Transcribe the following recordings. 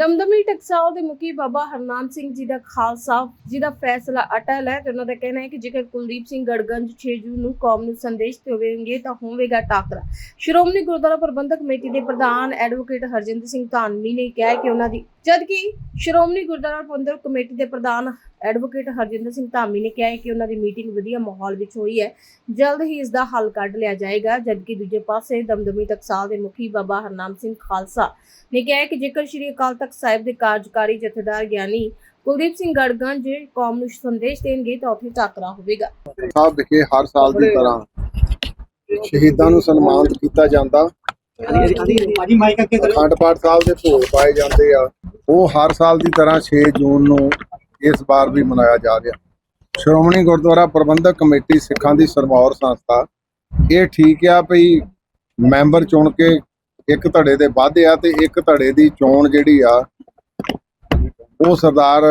ਦਮਦਮੀ ਟਕਸਾਲ ਦੇ ਮੁਖੀ ਬਾਬਾ ਹਰਨਾਮ ਸਿੰਘ ਜੀ ਦਾ ਖਾਲਸਾ, ਜੀ ਦਾ ਫੈਸਲਾ ਅਟਲ ਹੈ। ਤੇ ਉਹਨਾਂ ਦਾ ਕਹਿਣਾ ਹੈ ਕਿ ਜੇਕਰ ਕੁਲਦੀਪ ਸਿੰਘ ਗੜਗੰਜ 6 ਜੂਨ ਨੂੰ ਕੌਮ ਨੂੰ ਸੰਦੇਸ਼ ਦੇਵੇਂਗੇ ਤਾਂ ਹੋਵੇਗਾ ਟਾਕਰਾ। ਸ਼੍ਰੋਮਣੀ ਗੁਰਦੁਆਰਾ ਪ੍ਰਬੰਧਕ ਕਮੇਟੀ ਦੇ ਪ੍ਰਧਾਨ ਐਡਵੋਕੇਟ ਹਰਜਿੰਦਰ ਸਿੰਘ ਧਾਨਵੀ ਨੇ ਕਿਹਾ ਕਿ ਉਹਨਾਂ ਦੀ ਜਦਕਿ ਸ਼੍ਰੋਮਣੀ ਗੁਰਦੁਆਰਾ ਪ੍ਰਬੰਧਕ ਕਮੇਟੀ ਦੇ ਪ੍ਰਧਾਨ ਐਡਵੋਕੇਟ ਹਰਜਿੰਦਰ ਸਿੰਘ ਧਾਮੀ ਨੇ ਕਿਹਾ ਹੈ ਕਿ ਉਹਨਾਂ ਦੀ ਮੀਟਿੰਗ ਵਧੀਆ ਮਾਹੌਲ ਵਿੱਚ ਹੋਈ ਹੈ। ਜਲਦ ਹੀ ਇਸ ਦਾ ਹੱਲ ਕੱਢ ਲਿਆ ਜਾਏਗਾ, ਜਦਕਿ ਦੂਜੇ ਪਾਸੇ ਦਮਦਮੀ ਟਕਸਾਲ ਦੇ ਮੁਖੀ ਬਾਬਾ ਹਰਨਾਮ ਸਿੰਘ ਖਾਲਸਾ ਨੇ ਕਿਹਾ ਹੈ ਕਿ ਜੇਕਰ ਸ਼੍ਰੀ ਅਕਾਲ ਤਖਤ ਸਾਹਿਬ ਦੇ ਕਾਰਜਕਾਰੀ ਜਥੇਦਾਰ ਗਿਆਨੀ ਕੁਲਦੀਪ ਸਿੰਘ ਗੜਗੰਜ ਕੌਮ ਨੂੰ ਸੰਦੇਸ਼ ਦੇਣਗੇ ਤਾਂ ਉੱਥੇ ਟਾਕਰਾ ਹੋਵੇਗਾ। ਸਾਹਿਬ ਵਿਖੇ ਹਰ ਸਾਲ ਦੀ ਤਰ੍ਹਾਂ ਸ਼ਹੀਦਾਂ ਨੂੰ ਸਨਮਾਨਿਤ ਕੀਤਾ ਜਾਂਦਾ। ਭਾਜੀ ਮਾਈਕ ਅੱਗੇ ਕਰੋ ਅਖੰਡ ਪਾਠ ਸਾਹਿਬ ਦੇ ਭੋਗ ਪਾਏ ਜਾਂਦੇ ਆ। ਉਹ ਹਰ ਸਾਲ ਦੀ ਤਰ੍ਹਾਂ 6 ਜੂਨ ਨੂੰ ਇਸ ਵਾਰ ਵੀ ਮਨਾਇਆ ਜਾ ਰਿਹਾ। ਸ਼੍ਰੋਮਣੀ ਗੁਰਦੁਆਰਾ ਪ੍ਰਬੰਧਕ ਕਮੇਟੀ ਸਿੱਖਾਂ ਦੀ ਸਰਮੌਰ ਸੰਸਥਾ, ਇਹ ਠੀਕ ਆ ਭਈ ਮੈਂਬਰ ਚੁਣ ਕੇ ਇੱਕ ਧੜੇ ਦੇ ਵਾਧੇ ਆ ਤੇ ਇੱਕ ਧੜੇ ਦੀ ਚੋਣ ਜਿਹੜੀ ਆ, ਉਹ ਸਰਦਾਰ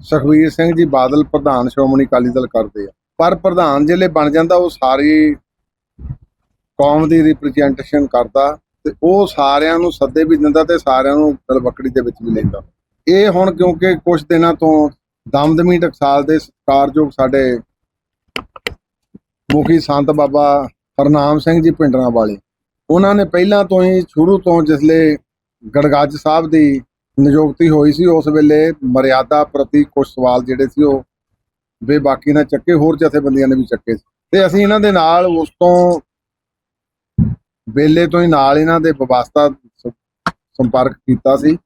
ਸੁਖਵੀਰ ਸਿੰਘ ਜੀ ਬਾਦਲ ਪ੍ਰਧਾਨ ਸ਼੍ਰੋਮਣੀ ਅਕਾਲੀ ਦਲ ਕਰਦੇ ਆ। ਪਰ ਪ੍ਰਧਾਨ ਜਿਹੜੇ ਬਣ ਜਾਂਦਾ, ਉਹ ਸਾਰੀ ਕੌਮ ਦੀ ਰਿਪਰੈਜ਼ੈਂਟੇਸ਼ਨ ਕਰਦਾ ਤੇ ਉਹ ਸਾਰਿਆਂ ਨੂੰ ਸੱਦੇ ਵੀ ਦਿੰਦਾ ਤੇ ਸਾਰਿਆਂ ਨੂੰ ਤਲਵਕੜੀ ਦੇ ਵਿੱਚ ਵੀ ਲੈਂਦਾ। ਇਹ ਹੁਣ ਕਿਉਂਕਿ ਕੁਝ ਦਿਨਾਂ ਤੋਂ ਦਮਦਮੀ ਟਕਸਾਲ ਦੇ ਸਤਿਕਾਰਯੋਗ ਸਾਡੇ ਮੁਖੀ ਸੰਤ ਬਾਬਾ ਹਰਨਾਮ ਸਿੰਘ ਜੀ ਪਿੰਡਰਾਂ ਵਾਲੇ। ਉਹਨਾਂ ਨੇ ਪਹਿਲਾਂ ਤੋਂ ਹੀ ਸ਼ੁਰੂ ਤੋਂ ਜਿਸਲੇ ਗੜਗੱਜ ਸਾਹਿਬ ਦੀ ਨਿਯੁਕਤੀ ਹੋਈ ਸੀ, ਉਸ ਵੇਲੇ ਮਰਿਆਦਾ ਪ੍ਰਤੀ ਕੁਝ ਸਵਾਲ ਜਿਹੜੇ ਸੀ ਉਹ ਬੇਬਾਕੀ ਨਾਲ ਚੱਕੇ, ਹੋਰ ਜਥੇਬੰਦੀਆਂ ਨੇ ਵੀ ਚੱਕੇ ਸੀ। ਤੇ ਅਸੀਂ ਇਹਨਾਂ ਦੇ ਨਾਲ ਉਸ ਤੋਂ ਵੇਲੇ ਤੋਂ ਹੀ ਨਾਲ ਇਹਨਾਂ ਦੇ ਵਿਵਸਥਾ ਸੰਪਰਕ ਕੀਤਾ ਸੀ।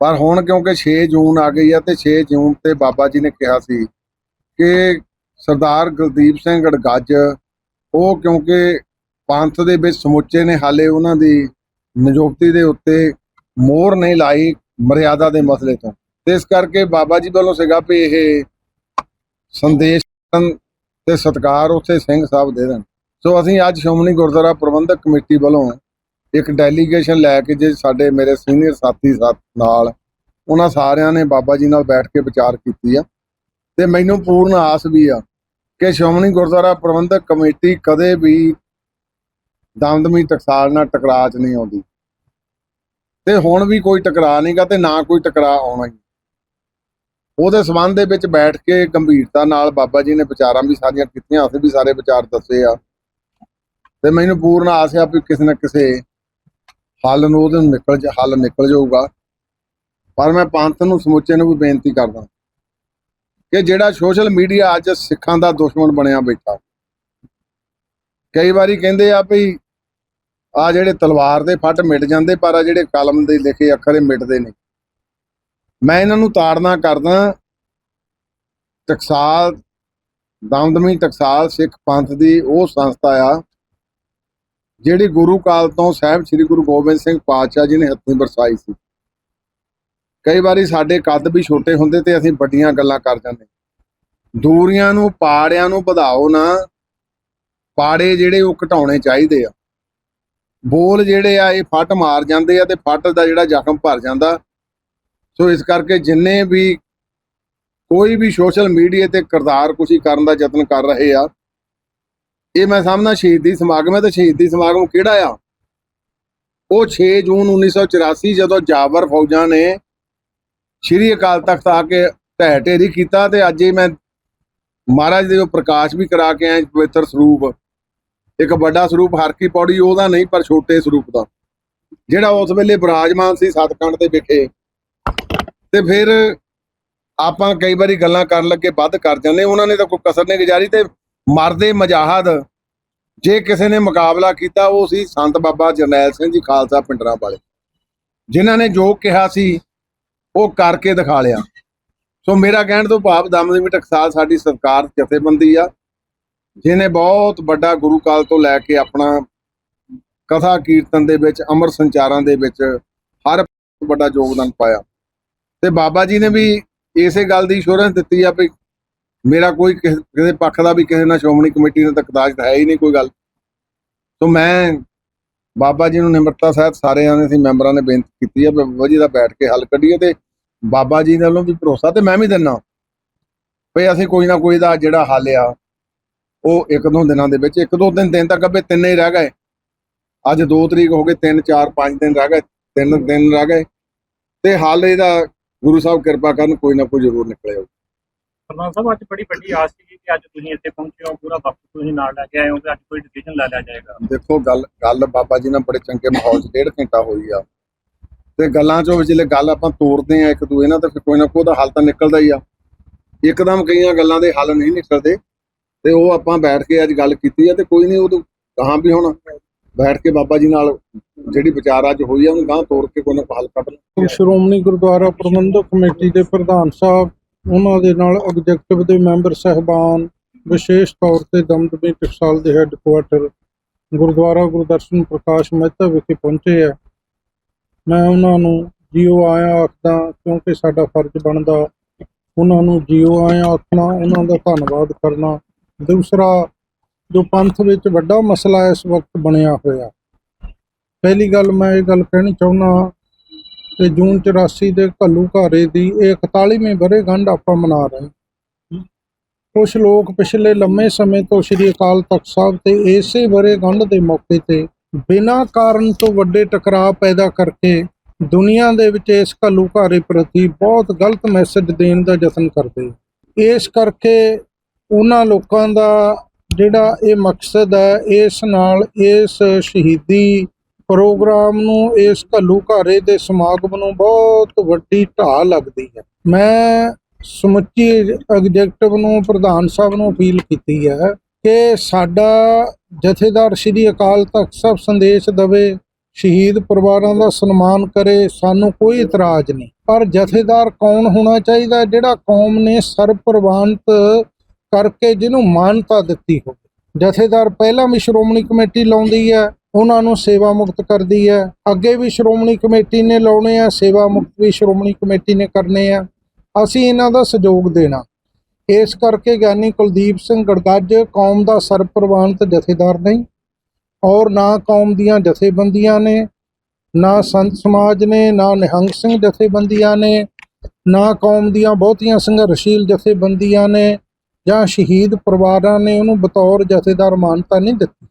ਪਰ ਹੁਣ ਕਿਉਂਕਿ 6 ਜੂਨ ਆ ਗਈ ਆ ਤੇ 6 ਜੂਨ ਤੇ ਬਾਬਾ ਜੀ ਨੇ ਕਿਹਾ ਸੀ ਕਿ ਸਰਦਾਰ ਗੁਰਦੀਪ ਸਿੰਘ ਗੜਗੱਜ, ਉਹ ਕਿਉਂਕਿ ਪੰਥ ਦੇ ਵਿੱਚ ਸਮੁੱਚੇ ਨੇ, ਹਾਲੇ ਉਹਨਾਂ ਦੀ ਨਿਯੁਕਤੀ ਦੇ ਉੱਤੇ ਮੋਹਰ ਨਹੀਂ ਲਾਈ ਮਰਿਆਦਾ ਦੇ ਮਸਲੇ ਤੋਂ। ਤੇ ਇਸ ਕਰਕੇ ਬਾਬਾ ਜੀ ਵੱਲੋਂ ਸੀਗਾ ਵੀ ਇਹ ਸੰਦੇਸ਼ ਕਰਨ ਤੇ ਸਤਕਾਰ ਉੱਥੇ ਸਿੰਘ ਸਾਹਿਬ ਦੇ ਦੇਣ। ਸੋ ਅਸੀਂ ਅੱਜ ਸ਼੍ਰੋਮਣੀ ਗੁਰਦੁਆਰਾ ਪ੍ਰਬੰਧਕ ਕਮੇਟੀ ਵੱਲੋਂ ਇੱਕ ਡੈਲੀਗੇਸ਼ਨ ਲੈ ਕੇ ਜੇ ਸਾਡੇ ਮੇਰੇ ਸੀਨੀਅਰ ਸਾਥੀ ਸਾਥ ਨਾਲ ਉਹਨਾਂ ਸਾਰਿਆਂ ਨੇ ਬਾਬਾ ਜੀ ਨਾਲ ਬੈਠ ਕੇ ਵਿਚਾਰ ਕੀਤੀ ਆ। ਤੇ ਮੈਨੂੰ ਪੂਰਨ ਆਸ ਵੀ ਆ ਕਿ ਸ਼੍ਰੋਮਣੀ ਗੁਰਦੁਆਰਾ ਪ੍ਰਬੰਧਕ ਕਮੇਟੀ ਕਦੇ ਵੀ ਦਮਦਮੀ ਟਕਸਾਲ ਨਾਲ ਟਕਰਾਅ 'ਚ ਨਹੀਂ ਆਉਂਦੀ। ਤੇ ਹੁਣ ਵੀ ਕੋਈ ਟਕਰਾਅ ਨਹੀਂਗਾ ਤੇ ਨਾ ਕੋਈ ਟਕਰਾਅ ਆਉਣਾ ਹੀ। ਉਹਦੇ ਸਬੰਧ ਦੇ ਵਿੱਚ ਬੈਠ ਕੇ ਗੰਭੀਰਤਾ ਨਾਲ ਬਾਬਾ ਜੀ ਨੇ ਵਿਚਾਰਾਂ ਵੀ ਸਾਰੀਆਂ ਕੀਤੀਆਂ, ਅਸੀਂ ਵੀ ਸਾਰੇ ਵਿਚਾਰ ਦੱਸੇ ਆ। ਤੇ ਮੈਨੂੰ ਪੂਰਨ ਆਸ ਆ ਵੀ ਕਿਸੇ ਨਾ ਕਿਸੇ ਹੱਲ ਨੂੰ ਉਹਦੇ ਨਿਕਲ ਜਾ, ਹੱਲ ਨਿਕਲ ਜਾਊਗਾ। ਪਰ ਮੈਂ ਪੰਥ ਨੂੰ ਸਮੁੱਚੇ ਨੂੰ ਵੀ ਬੇਨਤੀ ਕਰਦਾ ਕਿ ਜਿਹੜਾ ਸੋਸ਼ਲ ਮੀਡੀਆ ਅੱਜ ਸਿੱਖਾਂ ਦਾ ਦੁਸ਼ਮਣ ਬਣਿਆ ਬੈਠਾ। ਕਈ ਵਾਰੀ ਕਹਿੰਦੇ ਆ ਵੀ ਆ ਜਿਹੜੇ ਤਲਵਾਰ ਦੇ ਫੱਟ ਮਿਟ ਜਾਂਦੇ, ਪਰ ਆ ਜਿਹੜੇ ਕਲਮ ਦੇ ਲਿਖੇ ਅੱਖਰ ਇਹ ਮਿਟਦੇ ਨਹੀਂ। ਮੈਂ ਇਹਨਾਂ ਨੂੰ ਤਾੜਨਾ ਕਰਦਾ, ਟਕਸਾਲ, ਦਮਦਮੀ ਟਕਸਾਲ ਸਿੱਖ ਪੰਥ ਦੀ ਉਹ ਸੰਸਥਾ ਆ, ਜਿਹੜੀ ਗੁਰੂ ਕਾਲ ਤੋਂ ਸਾਹਿਬ ਸ੍ਰੀ ਗੁਰੂ ਗੋਬਿੰਦ ਸਿੰਘ ਪਾਤਸ਼ਾਹ ਜੀ ਨੇ ਹੱਥੀਂ ਵਰਸਾਈ ਸੀ। ਕਈ ਵਾਰੀ ਸਾਡੇ ਕੱਦ ਵੀ ਛੋਟੇ ਹੁੰਦੇ ਤੇ ਅਸੀਂ ਵੱਡੀਆਂ ਗੱਲਾਂ ਕਰ ਜਾਂਦੇ। ਦੂਰੀਆਂ ਨੂੰ, ਪਾੜਿਆਂ ਨੂੰ ਵਧਾਓ ਨਾ। ਪਾੜੇ ਜਿਹੜੇ ਉਹ ਘਟਾਉਣੇ ਚਾਹੀਦੇ ਆ। ਬੋਲ ਜਿਹੜੇ ਆ, ਇਹ ਫੱਟ ਮਾਰ ਜਾਂਦੇ ਆ ਤੇ ਫੱਟ ਦਾ ਜਿਹੜਾ ਜ਼ਖਮ ਭਰ ਜਾਂਦਾ। ਸੋ ਇਸ ਕਰਕੇ ਜਿੰਨੇ ਵੀ ਕੋਈ ਵੀ ਸੋਸ਼ਲ ਮੀਡੀਆ ਤੇ ਕਿਰਦਾਰ ਕੁਸ਼ੀ ਕਰਨ ਦਾ ਯਤਨ ਕਰ ਰਹੇ ਆ, ਇਹ ਮੈਂ ਸਮਝਦਾ ਸ਼ਹੀਦੀ ਸਮਾਗਮ ਹੈ ਤੇ ਸ਼ਹੀਦੀ ਸਮਾਗਮ ਕਿਹੜਾ ਆ? ਉਹ 6 ਜੂਨ 1984 ਜਦੋਂ ਜਾਬਰ ਫੌਜਾਂ ਨੇ ਸ਼੍ਰੀ ਅਕਾਲ ਤਖਤ ਆ ਕੇ ਢਹਿ ਢੇਰੀ ਕੀਤਾ ਤੇ ਅੱਜ ਹੀ ਮੈਂ ਮਹਾਰਾਜ ਦੇ ਉਹ ਪ੍ਰਕਾਸ਼ ਵੀ ਕਰਾ ਕੇ ਆਇਆ ਪਵਿੱਤਰ ਸਰੂਪ। ਇੱਕ ਵੱਡਾ ਸਰੂਪ ਹਰ ਕੀ ਪੌੜੀ, ਉਹਦਾ ਨਹੀਂ, ਪਰ ਛੋਟੇ ਸਰੂਪ ਦਾ। ਜਿਹੜਾ ਉਸ ਵੇਲੇ ਬਿਰਾਜਮਾਨ ਸੀ ਸਤਕੰਡ ਤੇ ਵਿਖੇ। ਤੇ ਫਿਰ ਆਪਾਂ ਕਈ ਵਾਰੀ ਗੱਲਾਂ ਕਰਨ ਲੱਗੇ, ਵੱਧ ਕਰ ਜਾਂਦੇ। ਉਹਨਾਂ ਨੇ ਤਾਂ ਕੋਈ ਕਸਰ ਨਹੀਂ ਗੁਜ਼ਾਰੀ ਤੇ ਮਰਦੇ ਮਜਾਹਦ। ਜੇ ਕਿਸੇ ਨੇ ਮੁਕਾਬਲਾ ਕੀਤਾ, ਉਹ ਸੀ ਸੰਤ ਬਾਬਾ ਜਰਨੈਲ ਸਿੰਘ ਜੀ, ਖਾਲਸਾ ਪਿੰਡਰਾਂ ਵਾਲੇ। ਜਿਨ੍ਹਾਂ ਨੇ ਜੋ ਕਿਹਾ ਸੀ ਉਹ ਕਰਕੇ ਦਿਖਾ ਲਿਆ। ਸੋ ਮੇਰਾ ਕਹਿਣ ਤੋਂ ਭਾਵ ਦਮਦਮੀ ਟਕਸਾਲ ਸਾਡੀ ਸਰਕਾਰ ਜਥੇਬੰਦੀ ਆ, ਜਿਹਨੇ ਬਹੁਤ ਵੱਡਾ ਗੁਰੂ ਕਾਲ ਤੋਂ ਲੈ ਕੇ ਆਪਣਾ ਕਥਾ ਕੀਰਤਨ ਦੇ ਵਿੱਚ, ਅਮਰ ਸੰਚਾਰਾਂ ਦੇ ਵਿੱਚ ਹਰ ਵੱਡਾ ਯੋਗਦਾਨ ਪਾਇਆ। ਤੇ ਬਾਬਾ ਜੀ ਨੇ ਵੀ ਇਸੇ ਗੱਲ ਦੀ ਅਸ਼ੋਰੈਂਸ ਦਿੱਤੀ ਆ ਵੀ ਮੇਰਾ ਕੋਈ ਕਿਸੇ ਕਿਸੇ ਪੱਖ ਦਾ ਵੀ ਕਿਸੇ ਨਾਲ ਸ਼੍ਰੋਮਣੀ ਕਮੇਟੀ ਨਾਲ ਤਕਦਾਜ ਹੈ ਹੀ ਨਹੀਂ ਕੋਈ ਗੱਲ। ਸੋ ਮੈਂ ਬਾਬਾ ਜੀ ਨੂੰ ਨਿਮਰਤਾ ਸਹਿਤ ਸਾਰਿਆਂ ਨੇ ਸੀ ਮੈਂਬਰਾਂ ਨੇ ਬੇਨਤੀ ਕੀਤੀ ਹੈ, ਬਾਬਾ ਜੀ ਦਾ ਬੈਠ ਕੇ ਹੱਲ ਕੱਢੀਏ ਤੇ ਬਾਬਾ ਜੀ ਨਾਲੋਂ ਵੀ ਭਰੋਸਾ ਤੇ ਮੈਂ ਵੀ ਦਿੰਨਾ ਵੀ ਅਸੀਂ ਕੋਈ ਨਾ ਕੋਈ ਦਾ ਜਿਹੜਾ ਹੱਲ ਆ, ਉਹ ਇੱਕ ਦੋ ਦਿਨਾਂ ਦੇ ਵਿੱਚ, ਇੱਕ ਦੋ ਦਿਨ ਦਿਨ ਤੱਕ ਅੱਬੇ ਤਿੰਨ ਹੀ ਰਹਿ ਗਏ। ਅੱਜ 2 ਤਰੀਕ ਹੋ ਗਏ 3 4 5 ਦਿਨ ਰਹਿ ਗਏ, ਤਿੰਨ ਦਿਨ ਰਹਿ ਗਏ ਤੇ ਹੱਲ ਇਹਦਾ ਗੁਰੂ ਸਾਹਿਬ ਕਿਰਪਾ ਕਰਨ ਕੋਈ ਨਾ ਕੋਈ ਜ਼ਰੂਰ ਨਿਕਲਿਆ ਸਰਦਾਰ ਸਾਹਿਬ ਅੱਜ ਬੜੀ ਵੱਡੀ ਆਸ ਸੀ ਕਿ ਅੱਜ ਤੁਸੀਂ ਇੱਥੇ ਪਹੁੰਚੇ ਹੋ ਪੂਰਾ ਵਕਤ ਤੁਸੀਂ ਨਾਲ ਲੈ ਕੇ ਆਏ ਹੋ ਕਿ ਅੱਜ ਕੋਈ ਡਿਸੀਜਨ ਲੈ ਲਿਆ ਜਾਏਗਾ। ਦੇਖੋ ਗੱਲ ਗੱਲ ਬਾਬਾ ਜੀ ਨਾਲ ਬੜੇ ਚੰਗੇ ਮਾਹੌਲ 'ਚ ਡੇਢ ਘੰਟਾ ਹੋਈ ਆ। ਤੇ ਗੱਲਾਂ 'ਚੋਂ ਜਿਹੜੇ ਗੱਲ ਆਪਾਂ ਤੋਰਦੇ ਆ ਇੱਕ ਦੂਏ ਨਾਲ ਤੇ ਫਿਰ ਕੋਈ ਨਾ ਕੋਈ ਦਾ ਹੱਲ ਤਾਂ ਨਿਕਲਦਾ ਹੀ ਆ। ਇੱਕਦਮ ਕਈਆਂ ਗੱਲਾਂ ਦੇ ਹੱਲ ਨਹੀਂ ਨਿਕਲਦੇ ਤੇ ਉਹ ਆਪਾਂ ਬੈਠ ਕੇ ਅੱਜ ਗੱਲ ਕੀਤੀ ਆ ਤੇ ਕੋਈ ਨਹੀਂ ਉਹ ਕਹਾਂ ਵੀ ਹੁਣ ਬੈਠ ਕੇ ਬਾਬਾ ਜੀ ਨਾਲ ਜਿਹੜੀ ਵਿਚਾਰ ਅੱਜ ਹੋਈ ਆ ਉਹਨੂੰ ਗਾਂ ਤੋੜ ਕੇ ਕੋਈ ਨਾ ਕੋਈ ਹੱਲ ਕੱਢਣਾ ਸ਼੍ਰੋਮਣੀ ਗੁਰਦੁਆਰਾ ਪ੍ਰਬੰਧਕ ਕਮੇਟੀ ਦੇ ਪ੍ਰਧਾਨ ਸਾਹਿਬ ਉਹਨਾਂ ਦੇ ਨਾਲ ਐਗਜ਼ੈਕਟਿਵ ਦੇ ਮੈਂਬਰ ਸਹਿਬਾਨ, ਵਿਸ਼ੇਸ਼ ਤੌਰ ਤੇ ਦਮਦਮੀ ਟਕਸਾਲ ਦੇ ਹੈੱਡਕੁਆਟਰ ਗੁਰਦੁਆਰਾ ਗੁਰਦਰਸ਼ਨ ਪ੍ਰਕਾਸ਼ ਮਹਿਤਾ ਵਿਖੇ ਪਹੁੰਚੇ ਆ। ਮੈਂ ਉਹਨਾਂ ਨੂੰ ਜੀਓ ਆਇਆ ਆਖਦਾ, ਕਿਉਂਕਿ ਸਾਡਾ ਫਰਜ਼ ਬਣਦਾ ਉਹਨਾਂ ਨੂੰ ਜੀਓ ਆਇਆ ਆਖਣਾ, ਉਹਨਾਂ ਦਾ ਧੰਨਵਾਦ ਕਰਨਾ। ਦੂਸਰਾ, ਜੋ ਪੰਥ ਵਿੱਚ ਵੱਡਾ ਮਸਲਾ ਇਸ ਵਕਤ ਬਣਿਆ ਹੋਇਆ। ਪਹਿਲੀ ਗੱਲ ਮੈਂ ਇਹ ਗੱਲ ਕਹਿਣੀ ਚਾਹੁੰਦਾ ਤੇ ਜੂਨ 84 ਦੇ ਘੱਲੂ ਘਾਰੇ ਦੀ ਇਹ 41ਵੀਂ ਵਰ੍ਹੇਗੰਢ ਆਪਾਂ ਮਨਾ ਰਹੇ ਹਾਂ ਕੁਝ ਲੋਕ ਪਿਛਲੇ ਲੰਮੇ ਸਮੇਂ ਤੋਂ ਸ੍ਰੀ ਅਕਾਲ ਤਖਤ ਸਾਹਿਬ ਤੇ ਇਸੇ ਵਰ੍ਹੇਗੰਢ ਦੇ ਮੌਕੇ ਤੇ ਬਿਨਾਂ ਕਾਰਨ ਤੋਂ ਵੱਡੇ ਟਕਰਾਅ ਪੈਦਾ ਕਰਕੇ ਦੁਨੀਆ ਦੇ ਵਿੱਚ ਇਸ ਘੱਲੂ ਘਾਰੇ ਪ੍ਰਤੀ ਬਹੁਤ ਗਲਤ ਮੈਸੇਜ ਦੇਣ ਦਾ ਯਤਨ ਕਰਦੇ। ਇਸ ਕਰਕੇ ਉਹਨਾਂ ਲੋਕਾਂ ਦਾ ਜਿਹੜਾ ਇਹ ਮਕਸਦ ਹੈ ਇਸ ਨਾਲ ਇਸ ਸ਼ਹੀਦੀ ਪ੍ਰੋਗਰਾਮ ਨੂੰ ਇਸ ਘੱਲੂ ਘਾਰੇ ਦੇ ਸਮਾਗਮ ਨੂੰ ਬਹੁਤ ਵੱਡੀ ਢਾਹ ਲੱਗਦੀ ਹੈ। ਮੈਂ ਸਮੁੱਚੀ ਐਗਜੈਕਟਿਵ ਨੂੰ, ਪ੍ਰਧਾਨ ਸਾਹਿਬ ਨੂੰ ਅਪੀਲ ਕੀਤੀ ਹੈ ਕਿ ਸਾਡਾ ਜਥੇਦਾਰ ਸ੍ਰੀ ਅਕਾਲ ਤਖਤ ਸਾਹਿਬ ਸੰਦੇਸ਼ ਦਵੇ, ਸ਼ਹੀਦ ਪਰਿਵਾਰਾਂ ਦਾ ਸਨਮਾਨ ਕਰੇ, ਸਾਨੂੰ ਕੋਈ ਇਤਰਾਜ਼ ਨਹੀਂ। ਪਰ ਜਥੇਦਾਰ ਕੌਣ ਹੋਣਾ ਚਾਹੀਦਾ ਜਿਹੜਾ ਕੌਮ ਨੇ ਸਰਪ੍ਰਵਾਨਤ ਕਰਕੇ ਜਿਹਨੂੰ ਮਾਨਤਾ ਦਿੱਤੀ ਹੋਵੇ। ਜਥੇਦਾਰ ਪਹਿਲਾਂ ਵੀ ਸ਼੍ਰੋਮਣੀ ਕਮੇਟੀ ਲਾਉਂਦੀ ਹੈ ਉਹਨਾਂ ਨੂੰ ਸੇਵਾ ਮੁਕਤ ਕਰਦੀ ਹੈ। ਅੱਗੇ ਵੀ ਸ਼੍ਰੋਮਣੀ ਕਮੇਟੀ ਨੇ ਲਾਉਣੇ ਆ, ਸੇਵਾ ਮੁਕਤ ਵੀ ਸ਼੍ਰੋਮਣੀ ਕਮੇਟੀ ਨੇ ਕਰਨੇ ਆ। ਅਸੀਂ ਇਹਨਾਂ ਦਾ ਸਹਿਯੋਗ ਦੇਣਾ। ਇਸ ਕਰਕੇ ਗਿਆਨੀ ਕੁਲਦੀਪ ਸਿੰਘ ਗੜਗੱਜ ਕੌਮ ਦਾ ਸਰਪ੍ਰਵਾਨਤ ਜਥੇਦਾਰ ਨਹੀਂ, ਔਰ ਨਾ ਕੌਮ ਦੀਆਂ ਜਥੇਬੰਦੀਆਂ ਨੇ, ਨਾ ਸੰਤ ਸਮਾਜ ਨੇ, ਨਾ ਨਿਹੰਗ ਸਿੰਘ ਜਥੇਬੰਦੀਆਂ ਨੇ, ਨਾ ਕੌਮ ਦੀਆਂ ਬਹੁਤੀਆਂ ਸੰਘਰਸ਼ੀਲ ਜਥੇਬੰਦੀਆਂ ਨੇ, ਜਾਂ ਸ਼ਹੀਦ ਪਰਿਵਾਰਾਂ ਨੇ ਉਹਨੂੰ ਬਤੌਰ ਜਥੇਦਾਰ ਮਾਨਤਾ ਨਹੀਂ ਦਿੱਤੀ।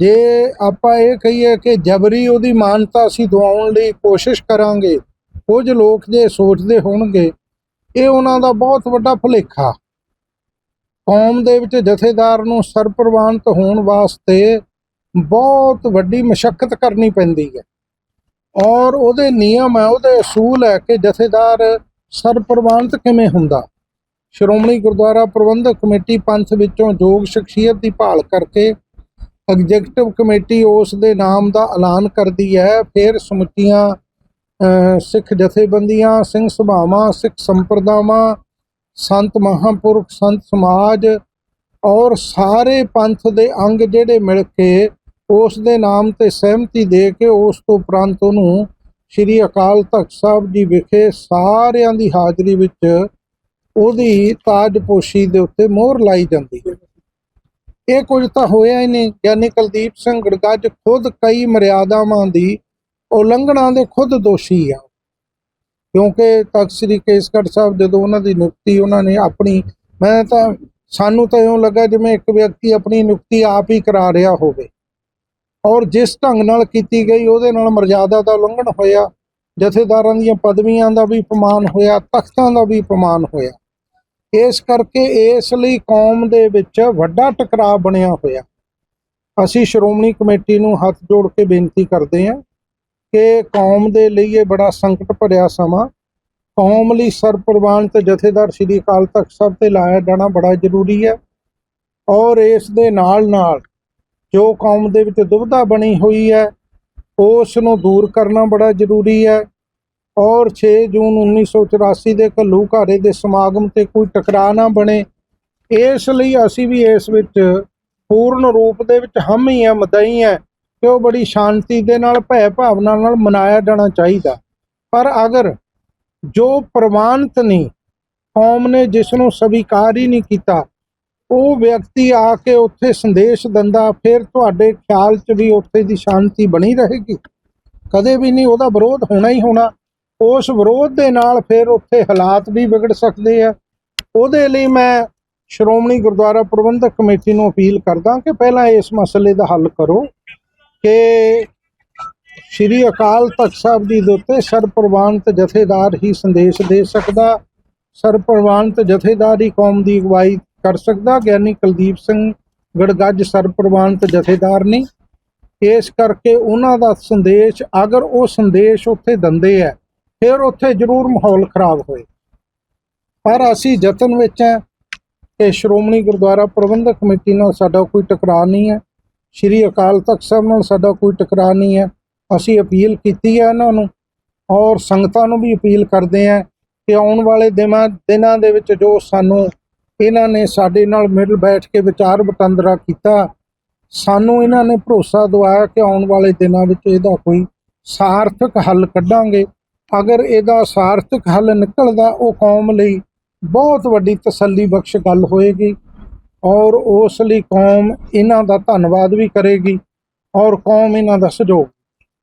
ਜੇ ਆਪਾਂ ਇਹ ਕਹੀਏ ਕਿ ਜਬਰੀ ਉਹਦੀ ਮਾਨਤਾ ਅਸੀਂ ਦਵਾਉਣ ਲਈ ਕੋਸ਼ਿਸ਼ ਕਰਾਂਗੇ, ਕੁਝ ਲੋਕ ਜੇ ਸੋਚਦੇ ਹੋਣਗੇ, ਇਹ ਉਹਨਾਂ ਦਾ ਬਹੁਤ ਵੱਡਾ ਭੁਲੇਖਾ। ਕੌਮ ਦੇ ਵਿੱਚ ਜਥੇਦਾਰ ਨੂੰ ਸਰਪ੍ਰਵਾਨਤ ਹੋਣ ਵਾਸਤੇ ਬਹੁਤ ਵੱਡੀ ਮਸ਼ੱਕਤ ਕਰਨੀ ਪੈਂਦੀ ਹੈ। ਔਰ ਉਹਦੇ ਨਿਯਮ ਹੈ, ਉਹਦੇ ਅਸੂਲ ਹੈ ਕਿ ਜਥੇਦਾਰ ਸਰਪ੍ਰਵਾਨਤ ਕਿਵੇਂ ਹੁੰਦਾ। ਸ਼੍ਰੋਮਣੀ ਗੁਰਦੁਆਰਾ ਪ੍ਰਬੰਧਕ ਕਮੇਟੀ ਪੰਥ ਵਿੱਚੋਂ ਯੋਗ ਸ਼ਖਸੀਅਤ ਦੀ ਭਾਲ ਕਰਕੇ ਐਗਜ਼ੈਕਟਿਵ ਕਮੇਟੀ ਉਸ ਦੇ ਨਾਮ ਦਾ ਐਲਾਨ ਕਰਦੀ ਹੈ। ਫਿਰ ਸਮੁੱਚੀਆਂ ਸਿੱਖ ਜਥੇਬੰਦੀਆਂ, ਸਿੰਘ ਸਭਾਵਾਂ, ਸਿੱਖ ਸੰਪਰਦਾਵਾਂ, ਸੰਤ ਮਹਾਂਪੁਰਖ, ਸੰਤ ਸਮਾਜ ਔਰ ਸਾਰੇ ਪੰਥ ਦੇ ਅੰਗ ਜਿਹੜੇ ਮਿਲ ਕੇ ਉਸ ਦੇ ਨਾਮ ਤੇ ਸਹਿਮਤੀ ਦੇ ਕੇ ਉਸ ਤੋਂ ਉਪਰੰਤ ਉਹਨੂੰ ਸ੍ਰੀ ਅਕਾਲ ਤਖਤ ਸਾਹਿਬ ਜੀ ਵਿਖੇ ਸਾਰਿਆਂ ਦੀ ਹਾਜ਼ਰੀ ਵਿੱਚ ਉਹਦੀ ਤਾਜਪੋਸ਼ੀ ਦੇ ਉੱਤੇ ਮੋਹਰ ਲਾਈ ਜਾਂਦੀ ਹੈ। ਇਹ ਕੁਝ ਤਾਂ ਹੋਇਆ ਹੀ ਨਹੀਂ। ਯਾਨੀ ਕੁਲਦੀਪ ਸਿੰਘ ਗੜਗੱਜ ਖੁਦ ਕਈ ਮਰਿਆਦਾਵਾਂ ਦੀ ਉਲੰਘਣਾ ਦੇ ਖੁਦ ਦੋਸ਼ੀ ਆ। ਕਿਉਂਕਿ ਤਖਤ ਸ੍ਰੀ ਕੇਸਗੜ੍ਹ ਸਾਹਿਬ ਜਦੋਂ ਉਹਨਾਂ ਦੀ ਨਿਯੁਕਤੀ ਉਹਨਾਂ ਨੇ ਆਪਣੀ, ਮੈਂ ਤਾਂ, ਸਾਨੂੰ ਤਾਂ ਇਉਂ ਲੱਗਾ ਜਿਵੇਂ ਇੱਕ ਵਿਅਕਤੀ ਆਪਣੀ ਨਿਯੁਕਤੀ ਆਪ ਹੀ ਕਰਾ ਰਿਹਾ ਹੋਵੇ। ਔਰ ਜਿਸ ਢੰਗ ਨਾਲ ਕੀਤੀ ਗਈ, ਉਹਦੇ ਨਾਲ ਮਰਜ਼ਾਦਾ ਦਾ ਉਲੰਘਣ ਹੋਇਆ, ਜਥੇਦਾਰਾਂ ਦੀਆਂ ਪਦਵੀਆਂ ਦਾ ਵੀ ਅਪਮਾਨ ਹੋਇਆ, ਤਖਤਾਂ ਦਾ ਵੀ ਅਪਮਾਨ ਹੋਇਆ। ਇਸ ਕਰਕੇ ਇਸ ਲਈ ਕੌਮ ਦੇ ਵਿੱਚ ਵੱਡਾ ਟਕਰਾਅ ਬਣਿਆ ਹੋਇਆ। ਅਸੀਂ ਸ਼੍ਰੋਮਣੀ ਕਮੇਟੀ ਨੂੰ ਹੱਥ ਜੋੜ ਕੇ ਬੇਨਤੀ ਕਰਦੇ ਹਾਂ ਕਿ ਕੌਮ ਦੇ ਲਈ ਇਹ ਬੜਾ ਸੰਕਟ ਭਰਿਆ ਸਮਾਂ। ਕੌਮ ਲਈ ਸਰਪ੍ਰਵਾਨ ਤੇ ਜਥੇਦਾਰ ਸ੍ਰੀ ਅਕਾਲ ਤਖਤ ਸਾਹਿਬ ਤੇ ਲਾਇਆ ਜਾਣਾ ਬੜਾ ਜ਼ਰੂਰੀ ਹੈ ਔਰ ਇਸ ਦੇ ਨਾਲ ਨਾਲ ਜੋ ਕੌਮ ਦੇ ਵਿੱਚ ਦੁਬਿਧਾ ਬਣੀ ਹੋਈ ਹੈ, ਉਸ ਨੂੰ ਦੂਰ ਕਰਨਾ ਬੜਾ ਜ਼ਰੂਰੀ ਹੈ। ਔਰ 6 ਜੂਨ 1984 ਦੇ ਘੱਲੂ ਘਾਰੇ ਦੇ ਸਮਾਗਮ ਤੇ ਕੋਈ ਟਕਰਾਅ ਨਾ ਬਣੇ। ਇਸ ਲਈ ਅਸੀਂ ਵੀ ਇਸ ਵਿੱਚ ਪੂਰਨ ਰੂਪ ਦੇ ਵਿੱਚ ਹਮ ਹੀ ਆ ਮਦਈ ਹੈ ਕਿ ਉਹ ਬੜੀ ਸ਼ਾਂਤੀ ਦੇ ਨਾਲ ਭੈ ਭਾਵਨਾ ਨਾਲ ਮਨਾਇਆ ਜਾਣਾ ਚਾਹੀਦਾ। ਪਰ ਅਗਰ ਜੋ ਪ੍ਰਵਾਨਤ ਨਹੀਂ, ਕੌਮ ਨੇ ਜਿਸ ਨੂੰ ਸਵੀਕਾਰ ਹੀ ਨਹੀਂ ਕੀਤਾ, ਉਹ ਵਿਅਕਤੀ ਆ ਕੇ ਉੱਥੇ ਸੰਦੇਸ਼ ਦਿੰਦਾ, ਫਿਰ ਤੁਹਾਡੇ ਖਿਆਲ 'ਚ ਵੀ ਉੱਥੇ ਦੀ ਸ਼ਾਂਤੀ ਬਣੀ ਰਹੇਗੀ? ਕਦੇ ਵੀ ਨਹੀਂ, ਉਹਦਾ ਵਿਰੋਧ ਹੋਣਾ ਹੀ ਹੋਣਾ। ਉਸ ਵਿਰੋਧ ਦੇ ਨਾਲ ਫਿਰ ਉੱਥੇ ਹਾਲਾਤ ਵੀ ਵਿਗੜ ਸਕਦੇ ਆ। ਉਹਦੇ ਲਈ ਮੈਂ ਸ਼੍ਰੋਮਣੀ ਗੁਰਦੁਆਰਾ ਪ੍ਰਬੰਧਕ ਕਮੇਟੀ ਨੂੰ ਅਪੀਲ ਕਰਦਾ ਕਿ ਪਹਿਲਾਂ ਇਸ ਮਸਲੇ ਦਾ ਹੱਲ ਕਰੋ ਕਿ ਸ਼੍ਰੀ ਅਕਾਲ ਤਖਤ ਸਾਹਿਬ ਜੀ ਦੇ ਉੱਤੇ ਸਰਪ੍ਰਵਾਨਿਤ ਜਥੇਦਾਰ ਹੀ ਸੰਦੇਸ਼ ਦੇ ਸਕਦਾ, ਸਰਪ੍ਰਵਾਨਿਤ ਜਥੇਦਾਰ ਹੀ ਕੌਮ ਦੀ ਅਗਵਾਈ ਕਰ ਸਕਦਾ, ਗਿਆਨੀ ਕੁਲਦੀਪ ਸਿੰਘ ਗੜਗੱਜ ਸਰਪ੍ਰਵਾਨਿਤ ਜਥੇਦਾਰ ਨਹੀਂ। ਇਸ ਕਰਕੇ ਉਹਨਾਂ ਦਾ ਸੰਦੇਸ਼, ਅਗਰ ਉਹ ਸੰਦੇਸ਼ ਉੱਥੇ ਦਿੰਦੇ ਆ ਫਿਰ ਉੱਥੇ ਜ਼ਰੂਰ ਮਾਹੌਲ ਖਰਾਬ ਹੋਏ। ਪਰ ਅਸੀਂ ਯਤਨ ਵਿੱਚ ਹੈ ਕਿ ਸ਼੍ਰੋਮਣੀ ਗੁਰਦੁਆਰਾ ਪ੍ਰਬੰਧਕ ਕਮੇਟੀ ਨਾਲ ਸਾਡਾ ਕੋਈ ਟਕਰਾਅ ਨਹੀਂ ਹੈ। ਸ਼੍ਰੀ ਅਕਾਲ ਤਖਤ ਸਾਹਿਬ ਨਾਲ ਸਾਡਾ ਕੋਈ ਟਕਰਾਅ ਨਹੀਂ ਹੈ। ਅਸੀਂ ਅਪੀਲ ਕੀਤੀ ਹੈ ਇਹਨਾਂ ਨੂੰ ਔਰ ਸੰਗਤਾਂ ਨੂੰ ਵੀ ਅਪੀਲ ਕਰਦੇ ਹਾਂ ਕਿ ਆਉਣ ਵਾਲੇ ਦਿਨਾਂ ਦਿਨਾਂ ਦੇ ਵਿੱਚ ਜੋ ਸਾਨੂੰ ਇਹਨਾਂ ਨੇ ਸਾਡੇ ਨਾਲ ਮਿਲ ਬੈਠ ਕੇ ਵਿਚਾਰ ਵਟਾਂਦਰਾ ਕੀਤਾ, ਸਾਨੂੰ ਇਹਨਾਂ ਨੇ ਭਰੋਸਾ ਦਿਵਾਇਆ ਕਿ ਆਉਣ ਵਾਲੇ ਦਿਨਾਂ ਵਿੱਚ ਇਹਦਾ ਕੋਈ ਸਾਰਥਕ ਹੱਲ ਕੱਢਾਂਗੇ। ਅਗਰ ਇਹਦਾ ਸਾਰਥਕ ਹੱਲ ਨਿਕਲਦਾ, ਉਹ ਕੌਮ ਲਈ ਬਹੁਤ ਵੱਡੀ ਤਸੱਲੀ ਬਖਸ਼ ਗੱਲ ਹੋਏਗੀ ਔਰ ਉਸ ਲਈ ਕੌਮ ਇਹਨਾਂ ਦਾ ਧੰਨਵਾਦ ਵੀ ਕਰੇਗੀ ਔਰ ਕੌਮ ਇਹਨਾਂ ਦਾ ਸਹਿਯੋਗ